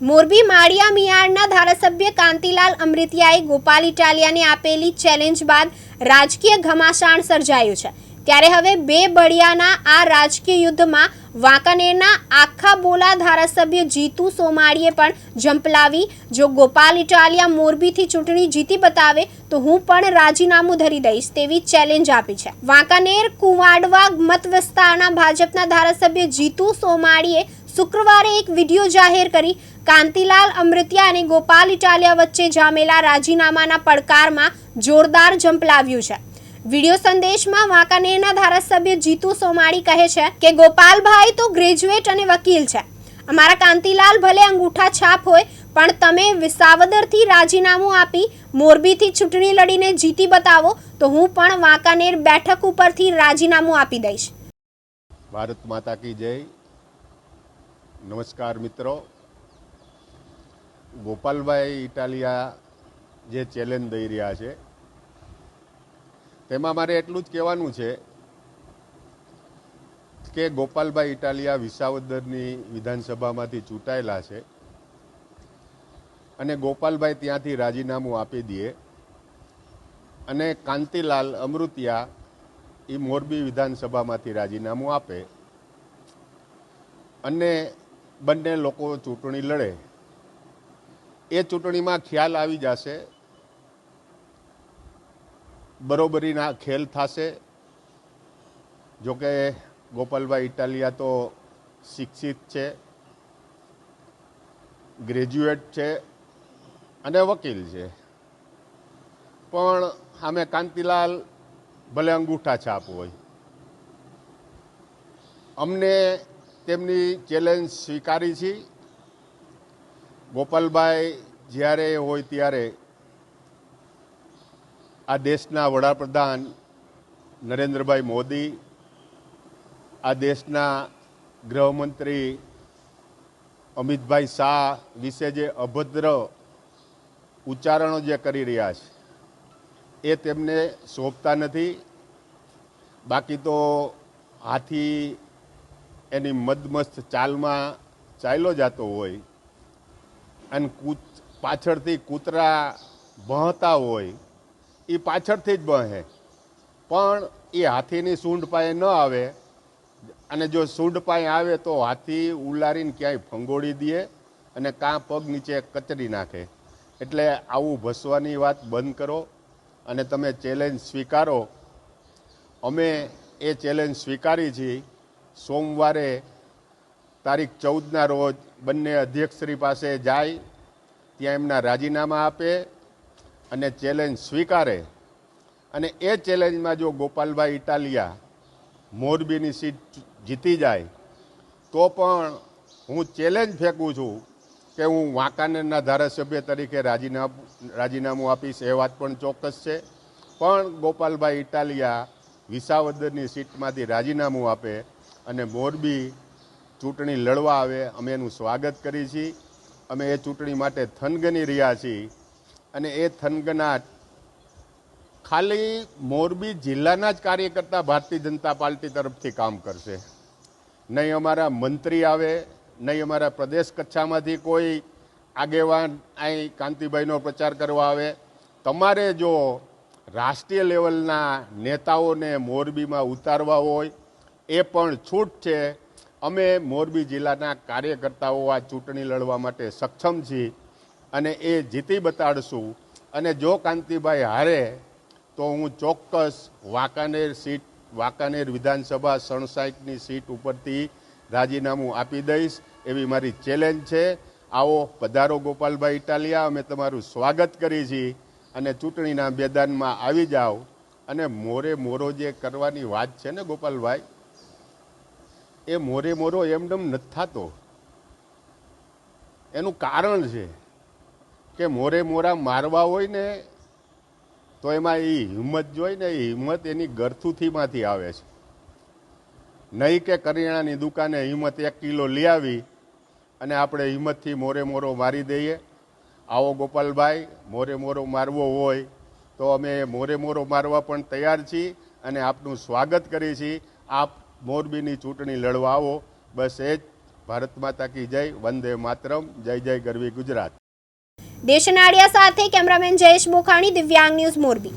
મોરબી માળિયા મિયાળના ધારાસભ્ય કાંતિલાલ અમૃતિયાએ ગોપાલ ઇટાલિયાને આપેલી ચેલેન્જ બાદ રાજકીય ઘમાસાણ સર્જાયું છે. ત્યારે હવે બે બળિયાના આ રાજકીય યુદ્ધમાં વાંકાનેરના આખા બોલા ધારાસભ્ય જીતુ સોમાણીએ પણ ઝંપલાવી જો ગોપાલ ઇટાલિયા મોરબીથી ચૂંટણી જીતી બતાવે તો હું પણ રાજીનામું ધરી દઈશ તેવી ચેલેન્જ આપી છે. વાંકાનેર, કુવાડવા મત વિસ્તારના ભાજપના ધારાસભ્ય જીતુ સોમાણીએ શુક્રવારે એક વીડિયો જાહેર કરી. કાંતિલાલ અમૃતિયા અને ગોપાલ ઇટાલિયા વચ્ચે જામેલા રાજીનામાના પડકારમાં જોરદાર ઝંપલાવ્યું છે. વીડિયો સંદેશમાં વાંકાનેરના ધારાસભ્ય જીતુ સોમાણી કહે છે કે, ગોપાલભાઈ તો ગ્રેજ્યુએટ અને વકીલ છે. અમારા કાંતિલાલ ભલે અંગૂઠા છાપ હોય, પણ તમે વિસાવદરથી રાજીનામું આપી મોરબીથી ચૂંટણી લડીને જીતી બતાવો, તો હું પણ વાંકાનેર બેઠક ઉપરથી રાજીનામું આપી દઈશ. ભારત માતા કી જય. નમસ્કાર મિત્રો. ગોપાલભાઈ ઇટાલિયા જે ચેલેન્જ દઈ રહ્યા છે, તેમાં મારે એટલું જ કહેવાનું છે કે ગોપાલભાઈ ઇટાલિયા વિસાવદરની વિધાનસભામાંથી ચૂંટાયેલા છે અને ગોપાલભાઈ ત્યાંથી રાજીનામું આપી દે અને કાંતિલાલ અમૃતિયા એ મોરબી વિધાનસભામાંથી રાજીનામું આપે અને બંને લોકો ચૂંટણી લડે. એ ચૂંટણીમાં ખ્યાલ આવી જશે. બરોબરીના ખેલ થશે. જોકે ગોપાલભાઈ ઇટાલિયા તો શિક્ષિત છે, ગ્રેજ્યુએટ છે અને વકીલ છે. પણ સામે કાંતિલાલ ભલે અંગૂઠા છાપ હોય. અમને તેમની ચેલેન્જ સ્વીકારી છે. ગોપાલભાઈ જ્યારે હોય ત્યારે આ દેશના વડાપ્રધાન નરેન્દ્રભાઈ મોદી, આ દેશના ગૃહમંત્રી અમિતભાઈ શાહ વિશે જે અભદ્ર ઉચ્ચારણો જે કરી રહ્યા છે, એ તેમને શોભતા નથી. બાકી તો હાથી એની મદમસ્ત ચાલમાં ચાલ્યો જતો હોય અને કૂત, પાછળથી કૂતરા ભહતા હોય એ પાછળથી જ બહે. પણ એ હાથીની સૂંઢ પાસે ન આવે, અને જો સૂંઢ પાસે આવે તો હાથી ઉલારીને ક્યાંય ફંગોળી દે અને કાં પગ નીચે કચરી નાખે. એટલે આવું ભસવાની વાત બંધ કરો અને તમે ચેલેન્જ સ્વીકારો. અમે એ ચેલેન્જ સ્વીકારી છીએ સોમવારે તારીખ ચૌદના રોજ બંને અધ્યક્ષશ્રી પાસે જાય, ત્યાં એમના રાજીનામા આપે અને ચેલેન્જ સ્વીકારે. અને એ ચેલેન્જમાં જો ગોપાલભાઈ ઇટાલિયા મોરબીની સીટ જીતી જાય, તો પણ હું ચેલેન્જ ફેંકું છું કે હું વાંકાનેરના ધારાસભ્ય તરીકે રાજીનામું રાજીનામું આપીશ, એ વાત પણ ચોક્કસ છે. પણ ગોપાલભાઈ ઇટાલિયા વિસાવદરની સીટમાંથી રાજીનામું આપે અને મોરબી ચૂંટણી લડવા આવે, અમે એનું સ્વાગત કરીએ છીએ. અમે એ ચૂંટણી માટે થનગની રહ્યા છીએ. અને એ થનગનાટ ખાલી મોરબી જિલ્લાના જ કાર્યકર્તા ભારતીય જનતા પાર્ટી તરફથી કામ કરશે. નહીં અમારા મંત્રી આવે, નહીં અમારા પ્રદેશ કચ્છામાંથી કોઈ આગેવાન અહીં કાંતિભાઈનો પ્રચાર કરવા આવે. તમારે જો રાષ્ટ્રીય લેવલના નેતાઓને મોરબીમાં ઉતારવા હોય, એ પણ છૂટ છે. અમે મોરબી જિલ્લાના કાર્યકર્તાઓ આ ચૂંટણી લડવા માટે સક્ષમ છીએ અને એ જીતી બતાડશું. અને જો કાંતિભાઈ હારે, તો હું ચોક્કસ વાંકાનેર સીટ, વાંકાનેર વિધાનસભા સણસાઠની સીટ ઉપરથી રાજીનામું આપી દઈશ એવી મારી ચેલેન્જ છે. આવો પધારો ગોપાલભાઈ ઇટાલિયા, અમે તમારું સ્વાગત કરી છીએ અને ચૂંટણીના મેદાનમાં આવી જાઓ. અને મોરે મોરો જે કરવાની વાત છે ને ગોપાલભાઈ એ મોરે મોરો એમડમ નથી થતો. એનું કારણ છે કે મોરે મોરા મારવા હોય ને, તો એમાં એ હિંમત જોઈ ને એ હિંમત એની ગરથુથીમાંથી આવે છે. નહીં કે કરિયાણાની દુકાને હિંમત એક કિલો લઈ આવી અને આપણે હિંમતથી મોરે મોરો મારી દઈએ. આવો ગોપાલભાઈ, મોરે મોરો મારવો હોય, તો અમે મોરે મોરો મારવા પણ તૈયાર છીએ અને આપનું સ્વાગત કરીએ છીએ. આપ મોરબીની ચૂંટણી લડવા આવો. બસ એ જ. ભારત માતા કી જય. વંદે માતરમ. જય જય ગરવી ગુજરાત. દેશનાડિયા સાથે કેમેરામેન જયેશ બોખાણી દિવ્યાંગ ન્યૂઝ મોરબી.